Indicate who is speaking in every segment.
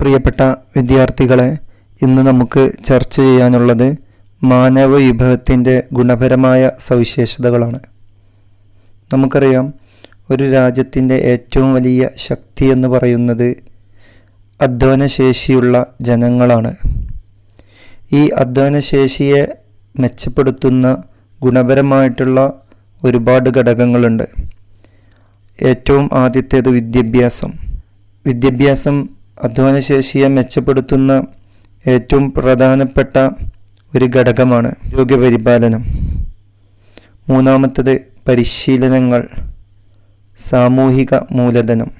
Speaker 1: പ്രിയപ്പെട്ട വിദ്യാർത്ഥികളെ ഇന്ന് നമുക്ക് ചർച്ച ചെയ്യാനുള്ളത് മാനവ വിഭവത്തിന്റെ ഗുണപരമായ സവിശേഷതകളാണ്. നമുക്കറിയാം ഒരു രാജ്യത്തിന്റെ ഏറ്റവും വലിയ ശക്തി എന്ന് പറയുന്നത് അധ്വാനശേഷിയുള്ള ജനങ്ങളാണ്. ഈ അധ്വാനശേഷിയെ മെച്ചപ്പെടുത്തുന്ന ഗുണപരമായിട്ടുള്ള ഒരുപാട് ഘടകങ്ങളുണ്ട്. ഏറ്റവും ആദ്യത്തേത് വിദ്യാഭ്യാസം. വിദ്യാഭ്യാസം അധ്വാനശേഷിയെ മെച്ചപ്പെടുത്തുന്ന ഏറ്റവും പ്രധാനപ്പെട്ട ഒരു ഘടകമാണ് ആരോഗ്യപരിപാലനം മൂന്നാമത്തത് പരിശീലനങ്ങൾ സാമൂഹിക മൂലധനം.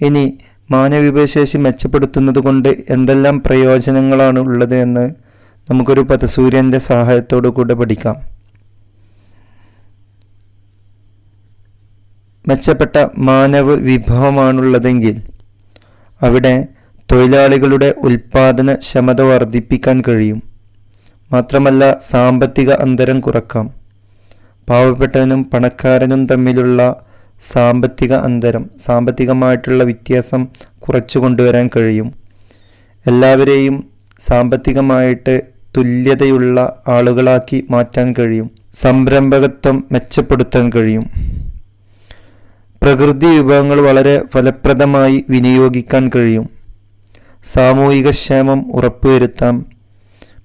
Speaker 1: ഇനി മാനവിഭവശേഷി മെച്ചപ്പെടുത്തുന്നത് കൊണ്ട് എന്തെല്ലാം പ്രയോജനങ്ങളാണ് ഉള്ളത് എന്ന് നമുക്കൊരു പതസൂര്യന്റെ സഹായത്തോടു കൂടെ പഠിക്കാം. മെച്ചപ്പെട്ട മാനവ വിഭവമാണുള്ളതെങ്കിൽ അവിടെ തൊഴിലാളികളുടെ ഉൽപാദന ക്ഷമത വർദ്ധിപ്പിക്കാൻ കഴിയും. മാത്രമല്ല സാമ്പത്തിക അന്തരം കുറക്കാം. പാവപ്പെട്ടവനും പണക്കാരനും തമ്മിലുള്ള സാമ്പത്തിക അന്തരം സാമ്പത്തികമായിട്ടുള്ള വ്യത്യാസം കുറച്ചു കൊണ്ടുവരാൻ കഴിയും. എല്ലാവരെയും സാമ്പത്തികമായിട്ട് തുല്യതയുള്ള ആളുകളാക്കി മാറ്റാൻ കഴിയും. സംരംഭകത്വം മെച്ചപ്പെടുത്താൻ കഴിയും. പ്രകൃതി വിഭവങ്ങൾ വളരെ ഫലപ്രദമായി വിനിയോഗിക്കാൻ കഴിയും. സാമൂഹിക ക്ഷേമം ഉറപ്പുവരുത്താം.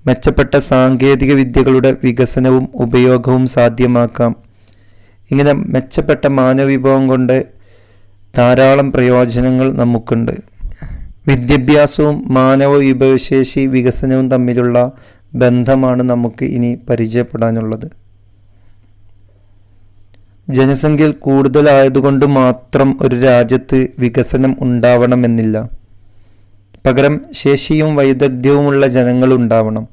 Speaker 1: മെച്ചപ്പെട്ട സാങ്കേതിക വിദ്യകളുടെ വികസനവും ഉപയോഗവും സാധ്യമാക്കാം. ഇങ്ങനെ മെച്ചപ്പെട്ട മാനവവിഭവം കൊണ്ട് ധാരാളം പ്രയോജനങ്ങൾ നമുക്കുണ്ട്. വിദ്യാഭ്യാസവും മാനവ വിഭവശേഷി വികസനവും തമ്മിലുള്ള ബന്ധമാണ് നമുക്ക് ഇനി പരിചയപ്പെടാനുള്ളത്. ജനസംഖ്യ കൂടുതലായതുകൊണ്ട് മാത്രം ഒരു രാജ്യത്ത് വികസനം ഉണ്ടാവണമെന്നില്ല. പകരം ശേഷിയും വൈദഗ്ധ്യവുമുള്ള ജനങ്ങൾ ഉണ്ടാവണം.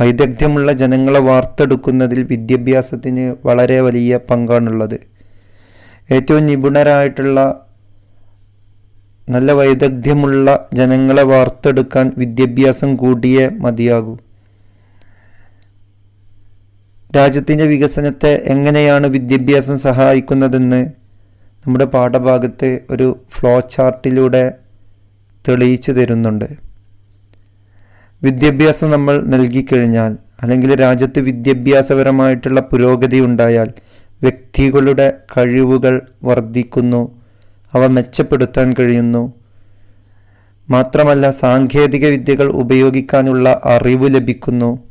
Speaker 1: വൈദഗ്ധ്യമുള്ള ജനങ്ങളെ വാർത്തെടുക്കുന്നതിൽ വിദ്യാഭ്യാസത്തിന് വളരെ വലിയ പങ്കാണുള്ളത്. ഏറ്റവും നിപുണരായിട്ടുള്ള നല്ല വൈദഗ്ധ്യമുള്ള ജനങ്ങളെ വാർത്തെടുക്കാൻ വിദ്യാഭ്യാസം കൂടിയേ മതിയാകൂ. രാജ്യത്തിന്റെ വികസനത്തെ എങ്ങനെയാണ് വിദ്യാഭ്യാസം സഹായിക്കുന്നതെന്ന് നമ്മുടെ പാഠഭാഗത്ത് ഒരു ഫ്ലോ ചാർട്ടിലൂടെ തെളിയിച്ചു തരുന്നുണ്ട്. വിദ്യാഭ്യാസം നമ്മൾ നൽകിക്കഴിഞ്ഞാൽ അല്ലെങ്കിൽ രാജ്യത്ത് വിദ്യാഭ്യാസപരമായിട്ടുള്ള പുരോഗതി ഉണ്ടായാൽ വ്യക്തികളുടെ കഴിവുകൾ വർദ്ധിക്കുന്നു അവ മെച്ചപ്പെടുത്താൻ കഴിയുന്നു. മാത്രമല്ല സാങ്കേതിക വിദ്യകൾ ഉപയോഗിക്കാനുള്ള അറിവ് ലഭിക്കുന്നു.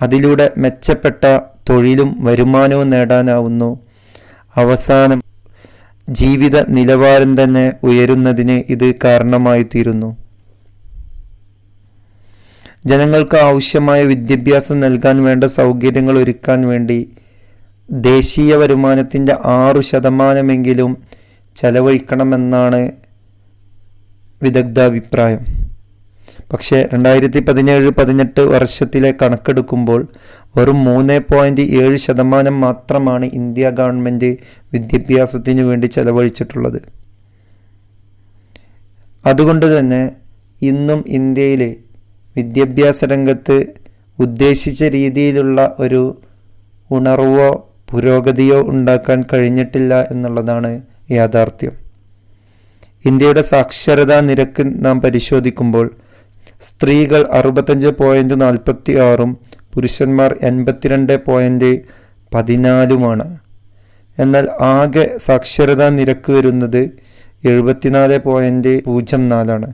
Speaker 1: അതിലൂടെ മെച്ചപ്പെട്ട തൊഴിലും വരുമാനവും നേടാനാവുന്നു. അവസാനം ജീവിത നിലവാരം തന്നെ ഉയരുന്നതിന് ഇത് കാരണമായി തീരുന്നു ജനങ്ങൾക്ക് ആവശ്യമായ വിദ്യാഭ്യാസം നൽകാൻ വേണ്ട സൗകര്യങ്ങൾ ഒരുക്കാൻ വേണ്ടി ദേശീയ വരുമാനത്തിന്റെ ആറു ശതമാനമെങ്കിലും ചെലവഴിക്കണമെന്നാണ് വിദഗ്ധാഭിപ്രായം. പക്ഷേ രണ്ടായിരത്തി പതിനേഴ് പതിനെട്ട് വർഷത്തിലെ കണക്കെടുക്കുമ്പോൾ വെറും മൂന്ന് പോയിന്റ് ഏഴ് ശതമാനം മാത്രമാണ് ഇന്ത്യ ഗവൺമെന്റ് വിദ്യാഭ്യാസത്തിനു വേണ്ടി ചെലവഴിച്ചിട്ടുള്ളത്. അതുകൊണ്ട് തന്നെ ഇന്നും ഇന്ത്യയിൽ വിദ്യാഭ്യാസ രംഗത്ത് ഉദ്ദേശിച്ച രീതിയിലുള്ള ഒരു ഉണർവോ പുരോഗതിയോ ഉണ്ടാക്കാൻ കഴിഞ്ഞിട്ടില്ല എന്നുള്ളതാണ് യാഥാർത്ഥ്യം. ഇന്ത്യയുടെ സാക്ഷരതാ നിരക്ക് നാം പരിശോധിക്കുമ്പോൾ സ്ത്രീകൾ അറുപത്തഞ്ച് പോയിന്റ് നാൽപ്പത്തി ആറും പുരുഷന്മാർ എൺപത്തിരണ്ട് പോയിന്റ് പതിനാലുമാണ്. എന്നാൽ ആകെ സാക്ഷരതാ നിരക്ക് വരുന്നത് എഴുപത്തിനാല് പോയിന്റ് പൂജ്യം നാലാണ്.